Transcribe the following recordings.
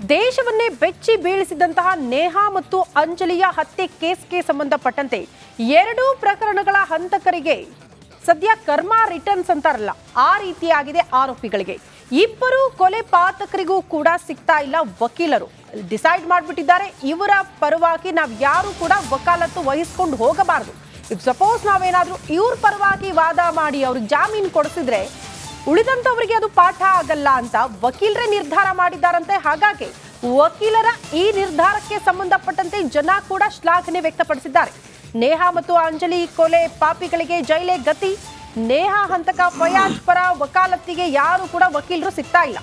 ದೇಶವನ್ನೇ ಬೆಚ್ಚಿ ಬೀಳಿಸಿದಂತಹ ನೇಹಾ ಮತ್ತು ಅಂಜಲಿಯ ಹತ್ಯೆ ಕೇಸ್ಗೆ ಸಂಬಂಧಪಟ್ಟಂತೆ ಎರಡೂ ಪ್ರಕರಣಗಳ ಹಂತಕರಿಗೆ ಸದ್ಯ ಕರ್ಮ ರಿಟರ್ನ್ಸ್ ಅಂತಾರಲ್ಲ, ಆ ರೀತಿಯಾಗಿದೆ ಆರೋಪಿಗಳಿಗೆ. ಇಬ್ಬರು ಕೊಲೆ ಪಾತಕರಿಗೂ ಕೂಡ ಸಿಗ್ತಾ ಇಲ್ಲ ವಕೀಲರು. ಡಿಸೈಡ್ ಮಾಡಿಬಿಟ್ಟಿದ್ದಾರೆ, ಇವರ ಪರವಾಗಿ ನಾವು ಯಾರು ಕೂಡ ವಕಾಲತ್ತು ವಹಿಸ್ಕೊಂಡು ಹೋಗಬಾರದು. ಸಪೋಸ್ ನಾವೇನಾದ್ರೂ ಇವ್ರ ಪರವಾಗಿ ವಾದ ಮಾಡಿ ಅವ್ರಿಗೆ ಜಾಮೀನು ಕೊಡಿಸಿದ್ರೆ ಉಳಿದಂತವರಿಗೆ ಅದು ಪಾಠ ಆಗಲ್ಲ ಅಂತ ವಕೀಲರೇ ನಿರ್ಧಾರ ಮಾಡಿದ್ದಾರಂತೆ. ಹಾಗಾಗಿ ವಕೀಲರ ಈ ನಿರ್ಧಾರಕ್ಕೆ ಸಂಬಂಧಪಟ್ಟಂತೆ ಜನ ಕೂಡ ಶ್ಲಾಘನೆ ವ್ಯಕ್ತಪಡಿಸಿದ್ದಾರೆ. ನೇಹಾ ಮತ್ತು ಅಂಜಲಿ ಕೊಲೆ ಪಾಪಿಗಳಿಗೆ ಜೈಲೇ ಗತಿ. ನೇಹಾ ಹಂತಕ ಫಯಾಜ್ ಪರ ವಕಾಲತ್ತಿಗೆ ಯಾರು ಕೂಡ ವಕೀಲರು ಸಿಗ್ತಾ ಇಲ್ಲ.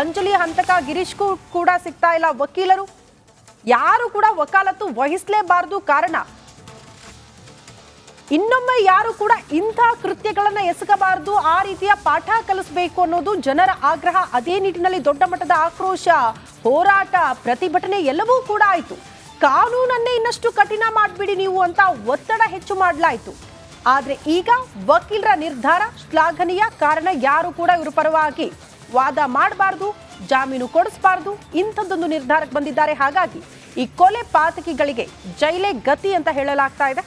ಅಂಜಲಿ ಹಂತಕ ಗಿರೀಶ್ಗೂ ಕೂಡ ಸಿಗ್ತಾ ಇಲ್ಲ ವಕೀಲರು. ಯಾರು ಕೂಡ ವಕಾಲತ್ತು ವಹಿಸಲೇಬಾರದು ಕಾರಣ. ಇನ್ನೊಮ್ಮೆ ಯಾರು ಕೂಡ ಇಂಥ ಕೃತ್ಯಗಳನ್ನ ಎಸಗಬಾರದು, ಆ ರೀತಿಯ ಪಾಠ ಕಲಿಸಬೇಕು ಅನ್ನೋದು ಜನರ ಆಗ್ರಹ. ಅದೇ ನಿಟ್ಟಿನಲ್ಲಿ ದೊಡ್ಡ ಮಟ್ಟದ ಆಕ್ರೋಶ, ಹೋರಾಟ, ಪ್ರತಿಭಟನೆ ಎಲ್ಲವೂ ಕೂಡ ಆಯಿತು. ಕಾನೂನನ್ನೇ ಇನ್ನಷ್ಟು ಕಠಿಣ ಮಾಡಿಬಿಡಿ ನೀವು ಅಂತ ಒತ್ತಡ ಹೆಚ್ಚು ಮಾಡಲಾಯಿತು. ಆದರೆ ಈಗ ವಕೀಲರ ನಿರ್ಧಾರ ಶ್ಲಾಘನೀಯ ಕಾರಣ ಯಾರು ಕೂಡ ಇವರು ಪರವಾಗಿ ವಾದ ಮಾಡಬಾರ್ದು, ಜಾಮೀನು ಕೊಡಿಸಬಾರ್ದು, ಇಂಥದ್ದೊಂದು ನಿರ್ಧಾರಕ್ಕೆ ಬಂದಿದ್ದಾರೆ. ಹಾಗಾಗಿ ಈ ಕೊಲೆ ಪಾತಕಿಗಳಿಗೆ ಜೈಲೇ ಗತಿ ಅಂತ ಹೇಳಲಾಗ್ತಾ ಇದೆ.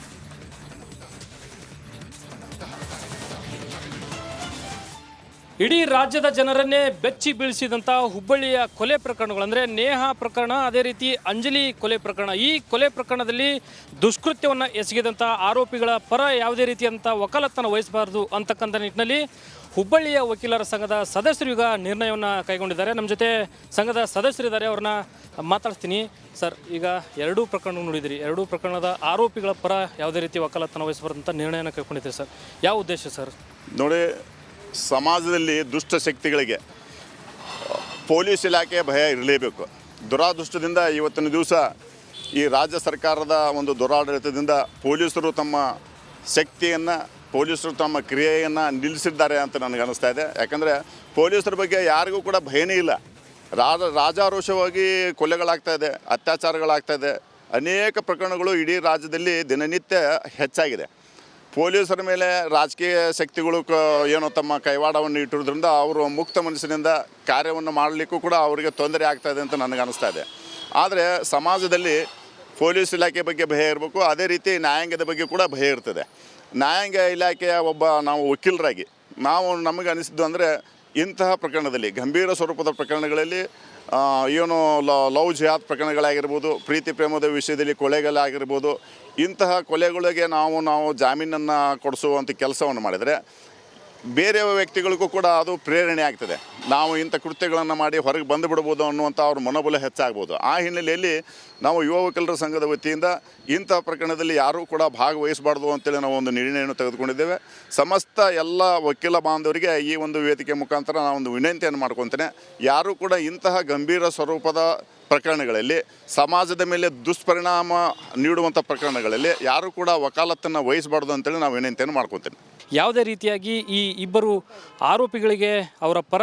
ಇಡೀ ರಾಜ್ಯದ ಜನರನ್ನೇ ಬೆಚ್ಚಿ ಬೀಳಿಸಿದಂಥ ಹುಬ್ಬಳ್ಳಿಯ ಕೊಲೆ ಪ್ರಕರಣಗಳು, ಅಂದರೆ ನೇಹ ಪ್ರಕರಣ, ಅದೇ ರೀತಿ ಅಂಜಲಿ ಕೊಲೆ ಪ್ರಕರಣ. ಈ ಕೊಲೆ ಪ್ರಕರಣದಲ್ಲಿ ದುಷ್ಕೃತ್ಯವನ್ನು ಎಸಗಿದಂಥ ಆರೋಪಿಗಳ ಪರ ಯಾವುದೇ ರೀತಿಯಂಥ ವಕಾಲತ್ತನ್ನು ವಹಿಸಬಾರದು ಅಂತಕ್ಕಂಥ ನಿಟ್ಟಿನಲ್ಲಿ ಹುಬ್ಬಳ್ಳಿಯ ವಕೀಲರ ಸಂಘದ ಸದಸ್ಯರು ಈಗ ನಿರ್ಣಯವನ್ನು ಕೈಗೊಂಡಿದ್ದಾರೆ. ನಮ್ಮ ಜೊತೆ ಸಂಘದ ಸದಸ್ಯರಿದ್ದಾರೆ ಅವ್ರನ್ನ ಮಾತಾಡ್ತೀನಿ ಸರ್, ಈಗ ಎರಡೂ ಪ್ರಕರಣ ನೋಡಿದಿರಿ. ಎರಡೂ ಪ್ರಕರಣದ ಆರೋಪಿಗಳ ಪರ ಯಾವುದೇ ರೀತಿ ವಕಾಲತ್ತನ್ನು ವಹಿಸಬಾರ್ದು ಅಂತ ನಿರ್ಣಯನ ಕೈಗೊಂಡಿದ್ದೀರಿ ಸರ್. ಯಾವ ಉದ್ದೇಶ ಸರ್? ನೋಡಿ ಸಮಾಜದಲ್ಲಿ ದುಷ್ಟ ಶಕ್ತಿಗಳಿಗೆ, ಪೊಲೀಸ್ ಇಲಾಖೆ ಭಯ ಇರಲೇಬೇಕು. ದುರಾದೃಷ್ಟದಿಂದ ಇವತ್ತಿನ ದಿವಸ ಈ ರಾಜ್ಯ ಸರ್ಕಾರದ ಒಂದು ದುರಾಡಳಿತದಿಂದ ಪೊಲೀಸರು ತಮ್ಮ ಶಕ್ತಿಯನ್ನು, ಪೊಲೀಸರು ತಮ್ಮ ಕ್ರಿಯೆಯನ್ನು ನಿಲ್ಲಿಸಿದ್ದಾರೆ ಅಂತ ನನಗೆ ಅನ್ನಿಸ್ತಾ ಇದೆ. ಯಾಕಂದರೆ ಪೊಲೀಸರ ಬಗ್ಗೆ ಯಾರಿಗೂ ಕೂಡ ಭಯನೇ ಇಲ್ಲ. ರಾಜ, ರಾಜಾರೋಷವಾಗಿ ಕೊಲೆಗಳಾಗ್ತಾ ಇದೆ, ಅತ್ಯಾಚಾರಗಳಾಗ್ತಾ ಇದೆ. ಅನೇಕ ಪ್ರಕರಣಗಳು ಇಡೀ ರಾಜ್ಯದಲ್ಲಿ ದಿನನಿತ್ಯ ಹೆಚ್ಚಾಗಿದೆ. ಪೊಲೀಸರ ಮೇಲೆ ರಾಜಕೀಯ ಶಕ್ತಿಗಳು ಕ ಏನೋ ತಮ್ಮ ಕೈವಾಡವನ್ನು ಇಟ್ಟಿರೋದ್ರಿಂದ ಅವರು ಮುಕ್ತ ಮನಸ್ಸಿನಿಂದ ಕಾರ್ಯವನ್ನು ಮಾಡಲಿಕ್ಕೂ ಕೂಡ ಅವರಿಗೆ ತೊಂದರೆ ಆಗ್ತಾ ಇದೆ ಅಂತ ನನಗೆ ಅನಿಸ್ತಾ ಇದೆ. ಆದರೆ ಸಮಾಜದಲ್ಲಿ ಪೊಲೀಸ್ ಇಲಾಖೆ ಬಗ್ಗೆ ಭಯ ಇರಬೇಕು, ಅದೇ ರೀತಿ ನ್ಯಾಯಾಂಗದ ಬಗ್ಗೆ ಕೂಡ ಭಯ ಇರ್ತದೆ. ನ್ಯಾಯಾಂಗ ಇಲಾಖೆಯ ಒಬ್ಬ ನಾವು ವಕೀಲರಾಗಿ, ನಾವು ನಮಗೆ ಅನಿಸಿದ್ದು ಅಂದರೆ ಇಂತಹ ಪ್ರಕರಣದಲ್ಲಿ, ಗಂಭೀರ ಸ್ವರೂಪದ ಪ್ರಕರಣಗಳಲ್ಲಿ ಏನು ಲವ್ ಜಿಹಾದ್ ಪ್ರಕರಣಗಳಾಗಿರ್ಬೋದು, ಪ್ರೀತಿ ಪ್ರೇಮದ ವಿಷಯದಲ್ಲಿ ಕೊಲೆಗಳಾಗಿರ್ಬೋದು, ಇಂತಹ ಕೊಲೆಗಳಿಗೆ ನಾವು ನಾವು ಜಾಮೀನನ್ನು ಕೊಡಿಸುವಂಥ ಕೆಲಸವನ್ನು ಮಾಡಿದರೆ ಬೇರೆ ವ್ಯಕ್ತಿಗಳಿಗೂ ಕೂಡ ಅದು ಪ್ರೇರಣೆ ಆಗ್ತದೆ. ನಾವು ಇಂಥ ಕೃತ್ಯಗಳನ್ನು ಮಾಡಿ ಹೊರಗೆ ಬಂದು ಬಿಡ್ಬೋದು ಅನ್ನುವಂಥ ಅವ್ರ ಮನೋಬಲ ಹೆಚ್ಚಾಗ್ಬೋದು. ಆ ಹಿನ್ನೆಲೆಯಲ್ಲಿ ನಾವು ಯುವ ವಕೀಲರ ಸಂಘದ ವತಿಯಿಂದ ಇಂಥ ಪ್ರಕರಣದಲ್ಲಿ ಯಾರೂ ಕೂಡ ಭಾಗವಹಿಸಬಾರ್ದು ಅಂತೇಳಿ ನಾವು ಒಂದು ನಿರ್ಣಯವನ್ನು ತೆಗೆದುಕೊಂಡಿದ್ದೇವೆ. ಸಮಸ್ತ ಎಲ್ಲ ವಕೀಲ ಬಾಂಧವರಿಗೆ ಈ ಒಂದು ವೇದಿಕೆ ಮುಖಾಂತರ ನಾನು ಒಂದು ವಿನಂತಿಯನ್ನು ಮಾಡ್ಕೊತೇನೆ. ಯಾರೂ ಕೂಡ ಇಂತಹ ಗಂಭೀರ ಸ್ವರೂಪದ ಪ್ರಕರಣಗಳಲ್ಲಿ, ಸಮಾಜದ ಮೇಲೆ ದುಷ್ಪರಿಣಾಮ ನೀಡುವಂಥ ಪ್ರಕರಣಗಳಲ್ಲಿ ಯಾರೂ ಕೂಡ ವಕಾಲತ್ತನ್ನು ವಹಿಸಬಾರ್ದು ಅಂತೇಳಿ ನಾವು ವಿನಂತಿಯನ್ನು ಮಾಡ್ಕೊತೇನೆ. ಯಾವುದೇ ರೀತಿಯಾಗಿ ಈ ಇಬ್ಬರು ಆರೋಪಿಗಳಿಗೆ ಅವರ ಪರ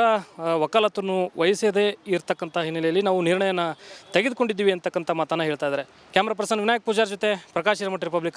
ವಕಾಲತನ್ನು ವಹಿಸದೇ ಇರತಕ್ಕಂಥ ಹಿನ್ನೆಲೆಯಲ್ಲಿ ನಾವು ನಿರ್ಣಯನ ತೆಗೆದುಕೊಂಡಿದ್ದೀವಿ ಅಂತಕ್ಕಂಥ ಮಾತನ್ನು ಹೇಳ್ತಾ ಇದ್ದಾರೆ. ಕ್ಯಾಮ್ರಾ ಪರ್ಸನ್ ವಿನಾಯಕ್ ಪೂಜಾರ್ ಜೊತೆ ಪ್ರಕಾಶ್ ಹಿರಮಠ ರಿಪಬ್ಲಿಕ್